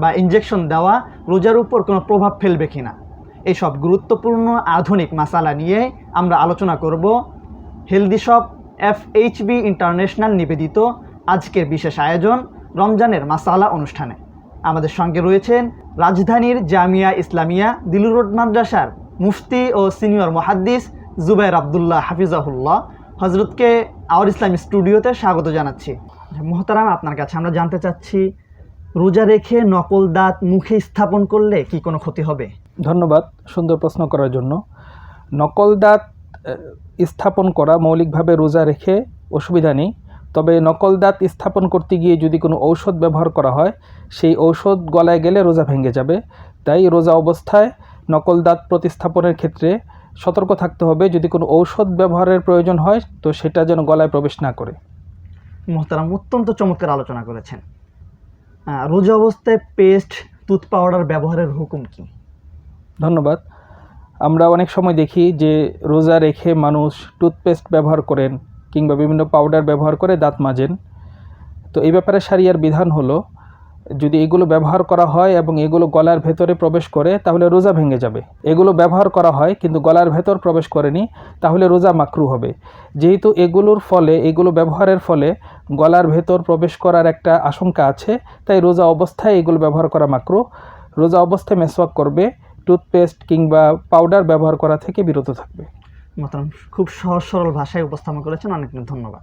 বা ইনজেকশন দেওয়া রোজার উপর কোনো প্রভাব ফেলবে কিনা। এইসব গুরুত্বপূর্ণ আধুনিক মাসালা নিয়ে আমরা আলোচনা করব healthy shop F HB international নিবেদিত আজকের বিশেষ আয়োজন রমজানের মাসালা অনুষ্ঠানে। আমাদের সঙ্গে রয়েছেন রাজধানীর জামিয়া ইসলামিয়া দিলুর রোড মাদ্রাসার মুফতি ও সিনিয়র মহাদ্দিস জুবাইর আবদুল্লাহ হাফিজাহুল্লাহ। হজরতকে আওয়ার ইসলাম স্টুডিওতে স্বাগত জানাচ্ছি। মোহতারাম, আপনার কাছে আমরা জানতে চাচ্ছি রোজা রেখে নকল দাঁত মুখে স্থাপন করলে কি কোনো ক্ষতি হবে? ধন্যবাদ সুন্দর প্রশ্ন করার জন্য। নকল দাঁত স্থাপন করা মৌলিকভাবে রোজা রেখে অসুবিধা নেই। তবে নকল দাঁত স্থাপন করতে গিয়ে যদি কোনো ঔষধ ব্যবহার করা হয় সেই ঔষধ গলায় গেলে রোজা ভেঙে যাবে। তাই রোজা অবস্থায় নকল দাঁত প্রতিস্থাপনের ক্ষেত্রে সতর্ক থাকতে হবে। যদি কোনো ঔষধ ব্যবহারের প্রয়োজন হয় তো সেটা যেন গলায় প্রবেশ না করে। মোহতারাম অত্যন্ত চমৎকার আলোচনা করেছেন। রোজা অবস্থায় পেস্ট টুথ পাউডার ব্যবহারের হুকুম কি? ধন্যবাদ। আমরা অনেক সময় দেখি যে রোজা রেখে মানুষ টুথপেস্ট ব্যবহার করেন কিংবা বিভিন্ন পাউডার ব্যবহার করে দাঁত মাজেন। তো এই ব্যাপারে সারিয়ার বিধান হলো যদি এগুলো ব্যবহার করা হয় এবং এগুলো গলার ভেতরে প্রবেশ করে, তাহলে রোজা ভেঙে যাবে। এগুলো ব্যবহার করা হয় কিন্তু গলার ভেতর প্রবেশ করেনি, তাহলে রোজা মাকরু হবে। যেহেতু এগুলোর ফলে, এগুলো ব্যবহারের ফলে গলার ভেতর প্রবেশ করার একটা আশঙ্কা আছে, তাই রোজা অবস্থায় এগুলো ব্যবহার করা মাকরু। রোজা অবস্থায় মেসওয়াক করবে, টুথপেস্ট কিংবা পাউডার ব্যবহার করা থেকে বিরত থাকবে। খুব সহজ সরল ভাষায় উপস্থাপন করেছেন অনেক ধন্যবাদ।